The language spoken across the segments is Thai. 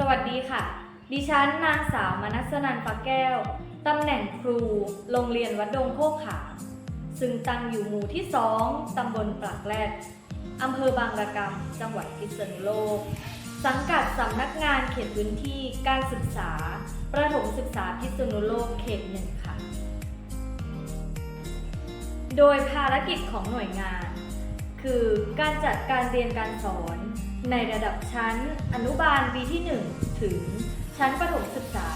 สวัสดีค่ะ ดิฉันนางสาวมนัสนันฟ้าแก้ว ตำแหน่งครู โรงเรียนวัดดงโคกขาม ซึ่งตั้งอยู่หมู่ที่ 2 ตำบลปลักแรดอำเภอบางระกำจังหวัดพิษณุโลก สังกัดสำนักงานเขตพื้นที่การศึกษา ประถมศึกษาพิษณุโลกเขตหนึ่งค่ะ โดยภารกิจของหน่วยงาน คือการจัดการเรียนการสอน ในระดับชั้นอนุบาลปีที่ 1 ถึงชั้นประถมศึกษา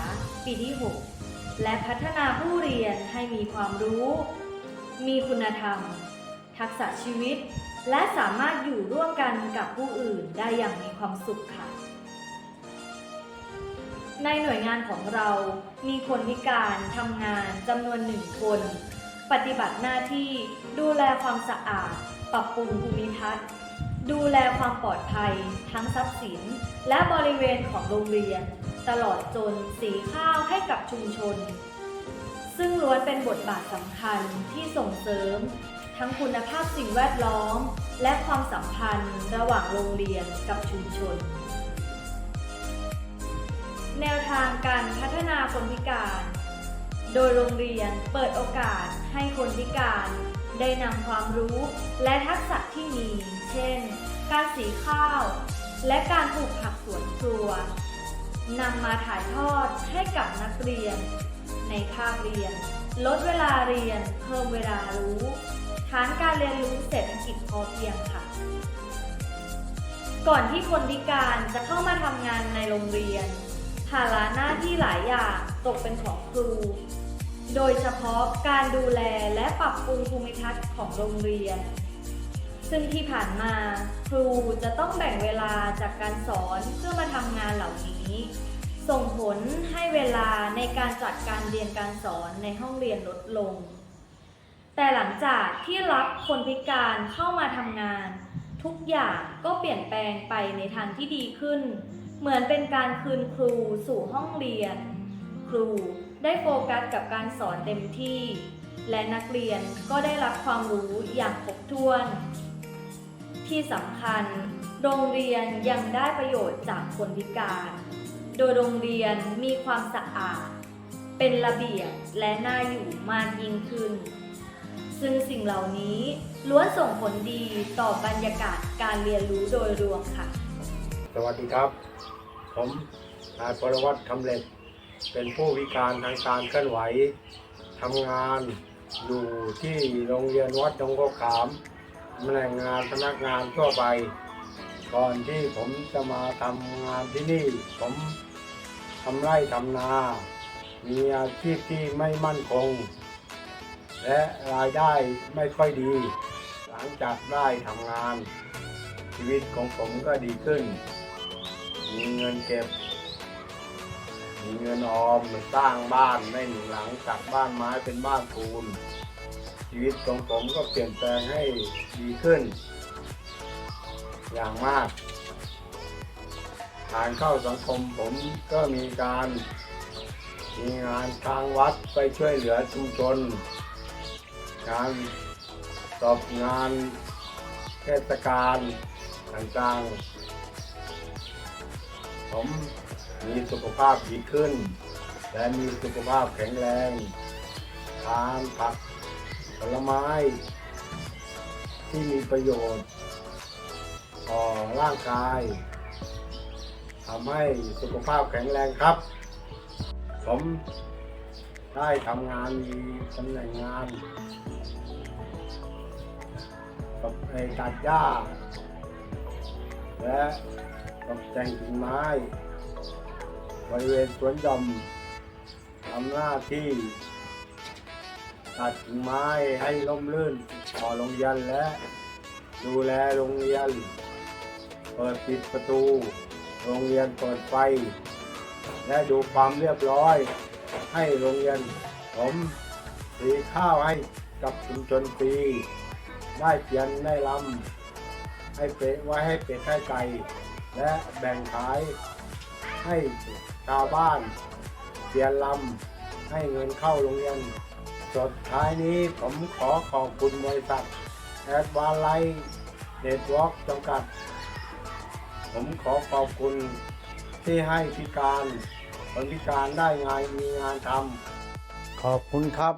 ปีที่ 6 และพัฒนาผู้เรียนให้มีความรู้ มีคุณธรรม ทักษะชีวิต และสามารถอยู่ร่วมกันกับผู้อื่นได้อย่างมีความสุขค่ะ ในหน่วยงานของเรามีคนพิการทำงานจำนวนหนึ่งคน ปฏิบัติหน้าที่ดูแลความสะอาด ปรับปรุงภูมิทัศน์ ดูแลความปลอดภัยทั้งทรัพย์สิน และบริเวณของโรงเรียน ตลอดจนสีข้าวให้กับชุมชน ซึ่งล้วนเป็นบทบาทสำคัญที่ส่งเสริม ทั้งคุณภาพสิ่งแวดล้อม และความสัมพันธ์ระหว่างโรงเรียนกับชุมชน แนวทางการพัฒนาคนพิการ โดยโรงเรียนเปิดโอกาสให้คนพิการ ได้นำความรู้และทักษะที่มี เช่น การสีข้าว และการปลูกผักสวนครัวนำมาถ่ายทอดให้กับนักเรียน ในคาบเรียน ลดเวลาเรียน เพิ่มเวลารู้ ฐานการเรียนรู้เศรษฐกิจพอเพียงค่ะ ก่อนที่คนพิการจะเข้ามาทำงานในโรงเรียน ภาระหน้าที่หลายอย่างตกเป็นของครู โดยเฉพาะการดูแลและปรับปรุงภูมิทัศน์ของโรงเรียน ซึ่งที่ผ่านมาครูจะต้องแบ่งเวลาจากการสอนเพื่อมาทำงานเหล่านี้ ส่งผลให้เวลาในการจัดการเรียนการสอนในห้องเรียนลดลง แต่หลังจากที่รับคนพิการเข้ามาทำงาน ทุกอย่างก็เปลี่ยนแปลงไปในทางที่ดีขึ้น เหมือนเป็นการคืนครูสู่ห้องเรียน ครู ได้โฟกัสกับการสอนเต็มที่ และนักเรียนก็ได้รับความรู้อย่างครบถ้วน ที่สำคัญ โรงเรียนยังได้ประโยชน์จากคนพิการ โดยโรงเรียนมีความสะอาด เป็นระเบียบและน่าอยู่มากยิ่งขึ้น ซึ่งสิ่งเหล่านี้ล้วนส่งผลดีต่อบรรยากาศการเรียนรู้โดยรวมค่ะ สวัสดีครับ ผมนายปรวัตรคำเล็ก เป็นผู้พิการทางการเคลื่อนไหวทำงานอยู่ที่โรงเรียนวัดดงโกขามแหน่งงานพนักงานทั่วไป ก่อนที่ผมจะมาทำงานที่นี่ ผมทำไร่ทำนา มีอาชีพที่ไม่มั่นคง และรายได้ไม่ค่อยดี หลังจากได้ทำงาน ชีวิตของผมก็ดีขึ้น มีเงินเก็บ มีเงินออมสร้างบ้านได้หนึ่งหลังจากบ้านไม้เป็นบ้านปูน ชีวิตของผมก็เปลี่ยนแปลงให้ดีขึ้น อย่างมากการเข้าสังคมผมก็มีการมีงานทางวัดไปช่วยเหลือชุมชนการสอบงานเทศกาลต่างๆผม มีสุขภาพดีขึ้น และมีสุขภาพแข็งแรง ทานผักผลไม้ ที่มีประโยชน์ต่อร่างกายทำให้สุขภาพแข็งแรงครับ ผมได้ทำงานมีตำแหน่งงานกับไอ้ตัดหญ้าและตกแต่งกิ่งไม้ บริเวณสวนหย่อมทำหน้าที่ ตัดไม้ให้ร่มรื่นต่อโรงเรียนและ ดูแลโรงเรียน เปิดปิดประตู โรงเรียนเปิดไฟ และดูความเรียบร้อย ให้โรงเรียน ผมสีข้าวให้กับชุมชนฟรีได้เขียนได้ลำให้เป็ดไว้ให้เป็ดให้ไก่และแบ่งขายให้ ชาวบ้านเปลี่ยลำให้เงินเข้าโรงเรียนสุดท้ายนี้ผมขอขอบคุณบริษัทแอดวาไลเน็ตวอล์กจำกัด ผมขอขอบคุณที่ให้พิการคนพิการได้งานมีงานทำขอบคุณครับ